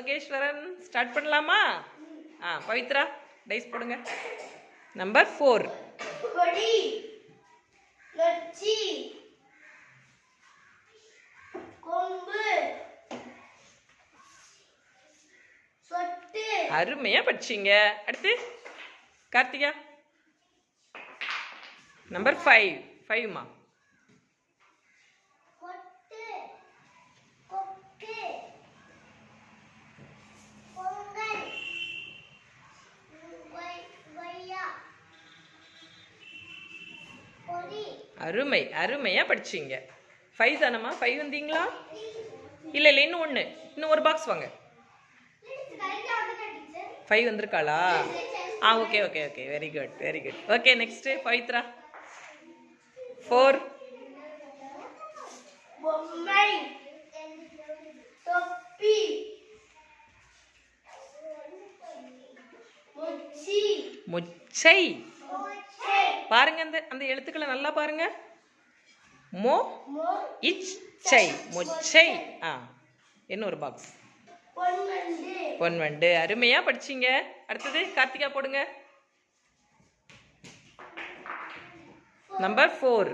Logeswaran. Start பண்ணலாமா? ஆ Pavithra dice போடுங்க. நம்பர் ஃபோர் கொடி நொச்சி கொம்பு சொட்டு. அருமையாக படிச்சீங்க. அடுத்து கார்த்திகா. நம்பர் ஃபைவ் ஃபைவ்மா அருமை அருமையாக படிச்சீங்க. ஃபைவ் தானம்மா? ஃபைவ் வந்தீங்களா? இல்லை இல்லை இன்னும் ஒன்று இன்னும் ஒரு பாக்ஸ் வாங்க. ஃபைவ் வந்திருக்காளா? ஆ okay okay okay very good very good okay next Pavithra. Four மொச்சை. பாருங்க அந்த அந்த எழுத்துக்களை நல்லா பாருங்க. மோ மோ இச்சை முச்சை. ஆ இன்னொரு பாக்ஸ் பொன்வண்டு. அருமையாக படிச்சீங்க. அடுத்தது கார்த்திகா போடுங்க. நம்பர் ஃபோர்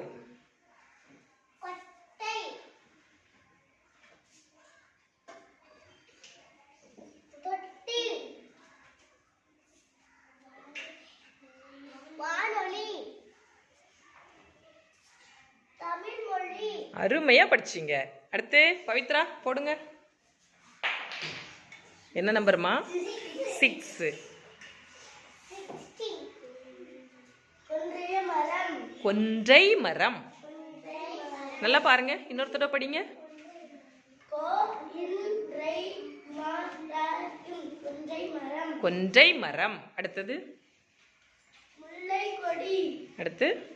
கொட்டை தொட்டில் வானொலி தமிழ் மொழி அருமையாக படிச்சீங்க. அடுத்து பவித்ரா போடுங்க. என்ன நம்பர்மா? சிக்ஸு கொன்றை மரம். நல்லா பாருங்க. இன்னொரு தடவை படிங்க. கொன்றை மரம். அடுத்தது? அடுத்து?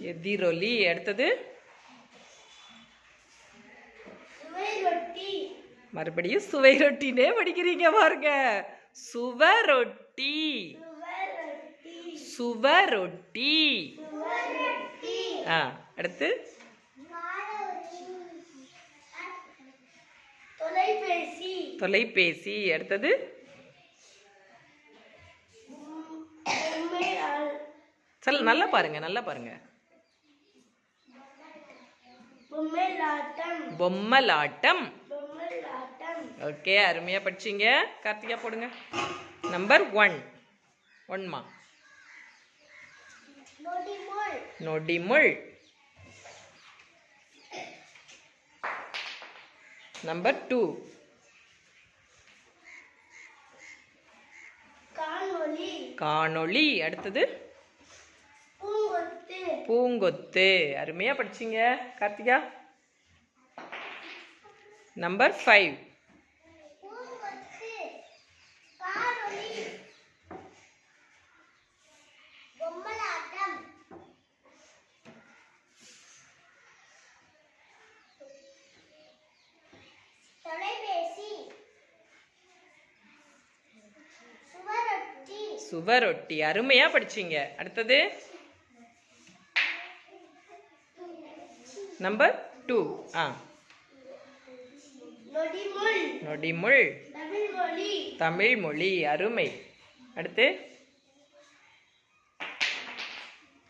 எதிரொலி. அடுத்தது? மறுபடியும் சுவை ரொட்டினே படிக்கிறீங்க பாருங்க. சுவரொட்டி சுவரொட்டி ஆ அடுத்து? தொலைபேசி. தொலைபேசி. அடுத்தது? சொல் நல்லா பாருங்க நல்லா பாருங்க. பொம்மைலாட்டம். ஓகே அருமையா படிச்சீங்க. கார்த்திகா போடுங்க. நம்பர் ஒன் ஒன்மா நொடிமுள் நம்பர் டூ காணொளி. காணொளி. அடுத்தது? பூங்கொத்து. அருமையா படிச்சீங்க கார்த்திகா. நம்பர் ஃபைவ் சுவரொட்டி. அருமையா படிச்சீங்க. அடுத்தது? நம்பர் டூ ஆ நொடிமுள். நொடிமுள். தமிழ் மொழி தமிழ் மொழி அருமை. அடுத்து.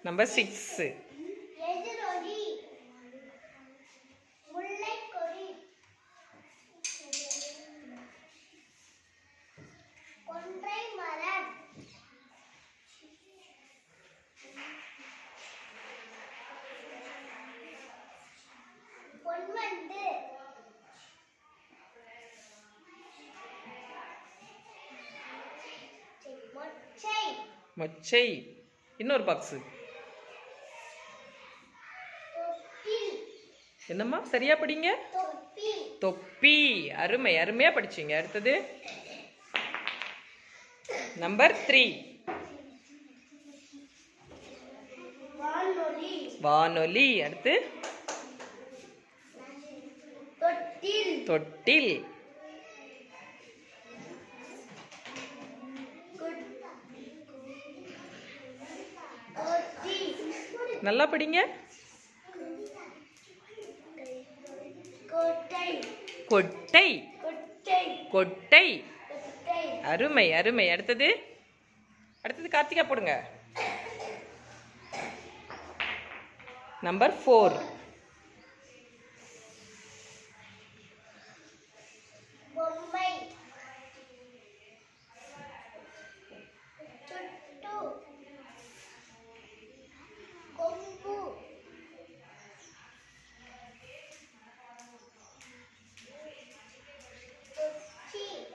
நம்பர் சிக்ஸு எதிரொலி முல்லைக்கொடி கொன்றை மரம் பொன்வண்டு மொச்சை மொச்சை. இன்னொரு பாக்ஸு என்னம்மா சரியா படிங்க? தொப்பி. அருமை அருமையா படிச்சீங்க. அடுத்தது? நம்பர் த்ரீ வானொலி வானொலி. அடுத்து? தொட்டில். நல்லா படிங்க. கொட்டை. கொட்டை. அருமை அருமை. அடுத்தது? அடுத்தது கார்த்திகா போடுங்க. நம்பர் ஃபோர்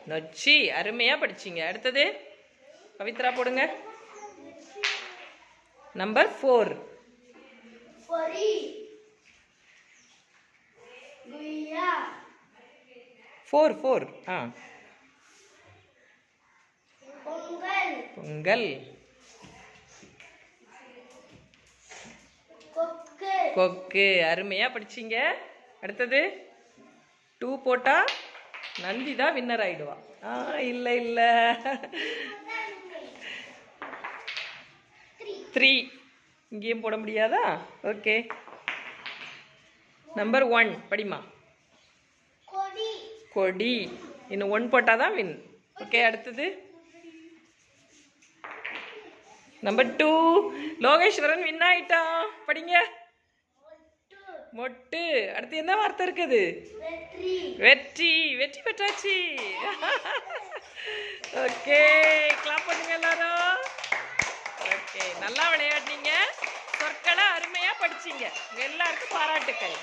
நொச்சி அருமையா படிச்சீங்க. அடுத்தது பவித்ரா போடுங்க. நம்பர் ஃபோர் ஃபோர் ஃபோர் ஆ. பொங்கல். பொங்கல். கொக்கு. கொக்கு. அருமையா படிச்சீங்க. அடுத்தது டூ போட்டா நந்தி தான் வின்னர் ஆயிடுவா. ஆ இல்லை இல்லை. த்ரீ இங்கேயும் போட முடியாதா? ஓகே நம்பர் ஒன் படிமா கொடி. இன்னும் ஒன் போட்டால் தான் வின் ஓகே அடுத்தது. நம்பர் டூ லோகேஸ்வரன் வின் ஆயிட்டான். படிங்க. மொட்டு. அடுத்து என்ன வார்த்தை இருக்குது? வெற்றி. வெற்றி. பெற்றாச்சு. ஓகே கிளாப் பண்ணுங்க எல்லாரும். ஓகே நல்லா விளையாடுனீங்க. சொற்களை அருமையா படிச்சீங்க. எல்லாருக்கும் பாராட்டுக்கள்.